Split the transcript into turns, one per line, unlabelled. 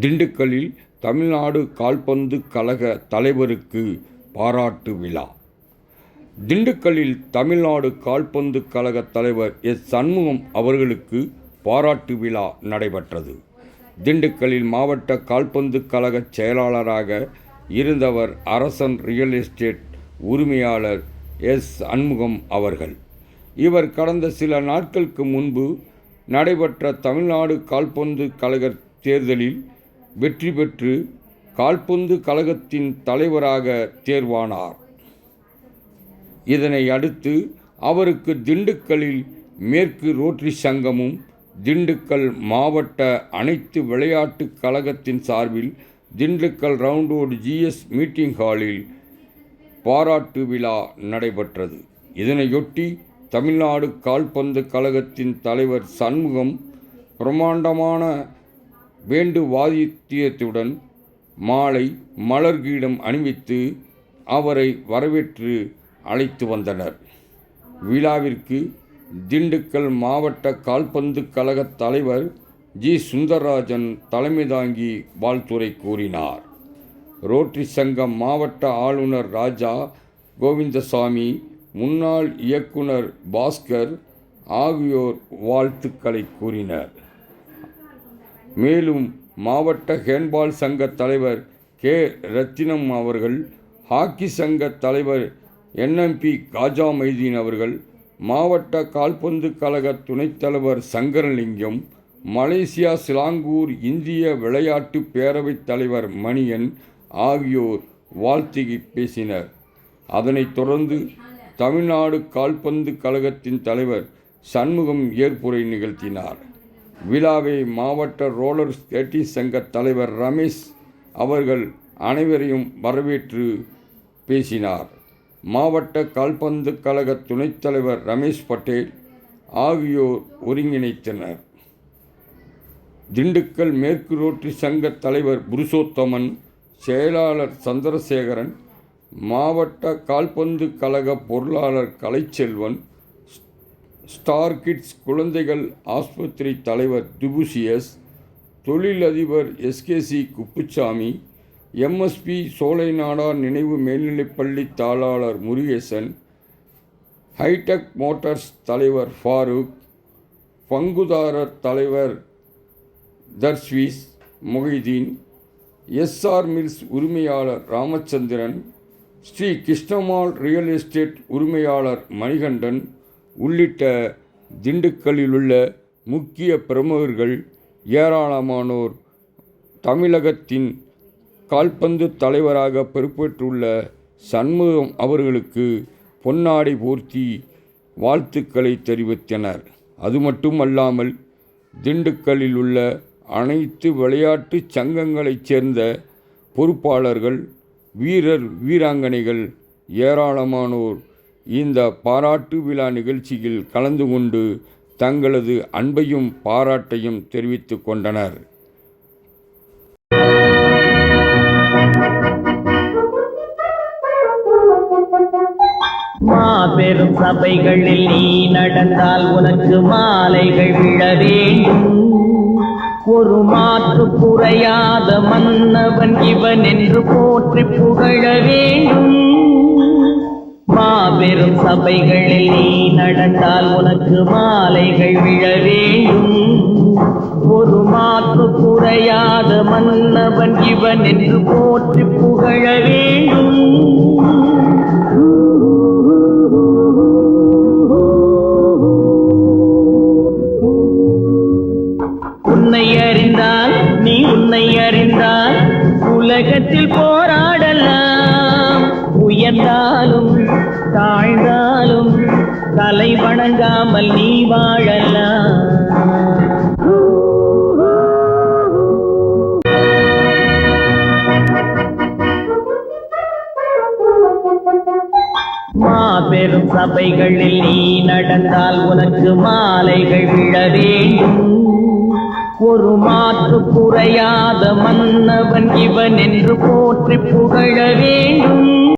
திண்டுக்கல்லில் தமிழ்நாடு கால்பந்து கழக தலைவருக்கு பாராட்டு விழா. திண்டுக்கல்லில் தமிழ்நாடு கால்பந்து கழக தலைவர் எஸ். சண்முகம் அவர்களுக்கு பாராட்டு விழா நடைபெற்றது. திண்டுக்கல்லில் மாவட்ட கால்பந்து கழக செயலாளராக இருந்தவர் அரசன் ரியல் எஸ்டேட் உரிமையாளர் எஸ். சண்முகம் அவர்கள். இவர் கடந்த சில நாட்களுக்கு முன்பு நடைபெற்ற தமிழ்நாடு கால்பந்து கழக தேர்தலில் வெற்றி பெற்று கால்பந்து கழகத்தின் தலைவராக தேர்வானார். இதனை அடுத்து அவருக்கு திண்டுக்கல்லில் மேற்கு ரோட்டரி சங்கமும் திண்டுக்கல் மாவட்ட அனைத்து விளையாட்டுக் கழகத்தின் சார்பில் திண்டுக்கல் ரவுண்டோடு ஜிஎஸ் மீட்டிங் ஹாலில் பாராட்டு விழா நடைபெற்றது. இதனையொட்டி தமிழ்நாடு கால்பந்து கழகத்தின் தலைவர் சண்முகம் பிரமாண்டமான வேண்டு வாதித்தியத்துடன் மாலை மலர்கீடம் அணிவித்து அவரை வரவேற்று அழைத்து வந்தனர். விழாவிற்கு திண்டுக்கல் மாவட்ட கால்பந்து கழக தலைவர் ஜி. சுந்தரராஜன் தலைமை தாங்கி வாழ்த்துரை கூறினார். ரோட்டரி சங்கம் மாவட்ட ஆளுநர் ராஜா கோவிந்தசாமி முன்னாள் இயக்குனர் பாஸ்கர் ஆகியோர் வாழ்த்துக்களை கூறினர். மேலும் மாவட்ட ஹேண்ட்பால் சங்க தலைவர் கே. ரத்தினம் அவர்கள் ஹாக்கி சங்க தலைவர் என்எம்பி காஜா மைதீன் அவர்கள் மாவட்ட கால்பந்து கழக துணைத் தலைவர் சங்கரலிங்கம் மலேசியா சிலாங்கூர் இந்திய விளையாட்டு பேரவைத் தலைவர் மணியன் ஆகியோர் வாழ்த்தி பேசினர். அதனைத் தொடர்ந்து தமிழ்நாடு கால்பந்து கழகத்தின் தலைவர் சண்முகம் ஏற்புரை நிகழ்த்தினார். விழாவை மாவட்ட ரோலர் ஸ்கேட்டிங் சங்க தலைவர் ரமேஷ் அவர்கள் அனைவரையும் வரவேற்று பேசினார். மாவட்ட கால்பந்து கழக துணைத் தலைவர் ரமேஷ் பட்டேல் ஆகியோர் ஒருங்கிணைத்தனர். திண்டுக்கல் மேற்கு ரோட்டரி சங்க தலைவர் புருஷோத்தமன் செயலாளர் சந்திரசேகரன் மாவட்ட கால்பந்து கழக பொருளாளர் கலைச்செல்வன் ஸ்டார் கிட்ஸ் குழந்தைகள் ஆஸ்பத்திரி தலைவர் துபுசியஸ் தொழிலதிபர் எஸ்கேசி குப்புச்சாமி எம்எஸ்பி சோலைநாடார் நினைவு மேல்நிலைப்பள்ளி தாளாளர் முருகேசன் ஹைடெக் மோட்டார்ஸ் தலைவர் ஃபாரூக் பங்குதாரர் தலைவர் தர்ஸ்வீஸ் மொஹிதீன் எஸ்ஆர் மில்ஸ் உரிமையாளர் ராமச்சந்திரன் ஸ்ரீ கிருஷ்ணமால் ரியல் எஸ்டேட் உரிமையாளர் மணிகண்டன் உள்ளிட்ட திண்டுக்கல்லிலுள்ள முக்கிய பிரமுகர்கள் ஏராளமானோர் தமிழகத்தின் கால்பந்து தலைவராக பொறுப்பேற்றுள்ள சண்முகம் அவர்களுக்கு பொன்னாடை போர்த்தி வாழ்த்துக்களை தெரிவித்தனர். அது மட்டுமல்லாமல் திண்டுக்கல்லில் உள்ள அனைத்து விளையாட்டு சங்கங்களைச் சேர்ந்த பொறுப்பாளர்கள் வீரர் வீராங்கனைகள் ஏராளமானோர் இந்த பாராட்டு விழா நிகழ்ச்சியில் கலந்து கொண்டு தங்களது அன்பையும் பாராட்டையும் தெரிவித்துக் கொண்டனர்.
மாபெரும் சபைகளில் நீ நடந்தால் உனக்கு மாலைகள் விழ வேண்டும். ஒரு மாற்று குறையாத மன்னவன் இவன் என்று போற்றி புகழ வேண்டும். மாபெரும் சபைகளில் நீ நடந்தால் உனக்கு மாலைகள் விழ வேண்டும். ஒரு மாற்று குறையாத மன்னவன் இவன் என்று போற்றி புகழ வேண்டும். உன்னை அறிந்தால் நீ உன்னை அறிந்தால் உலகத்தில் போராடலாம். உயர்ந்தாலும் தாழ்ந்தாலும் தலை வணங்காமல் நீ வாழலாம் மாபெரும் சபைகளில் நீ நடந்தால் உனக்கு மாலைகள் விழ வேண்டும். ஒரு மாற்று குறையாத மன்னவன் இவன் என்று போற்றி புகழ வேண்டும்.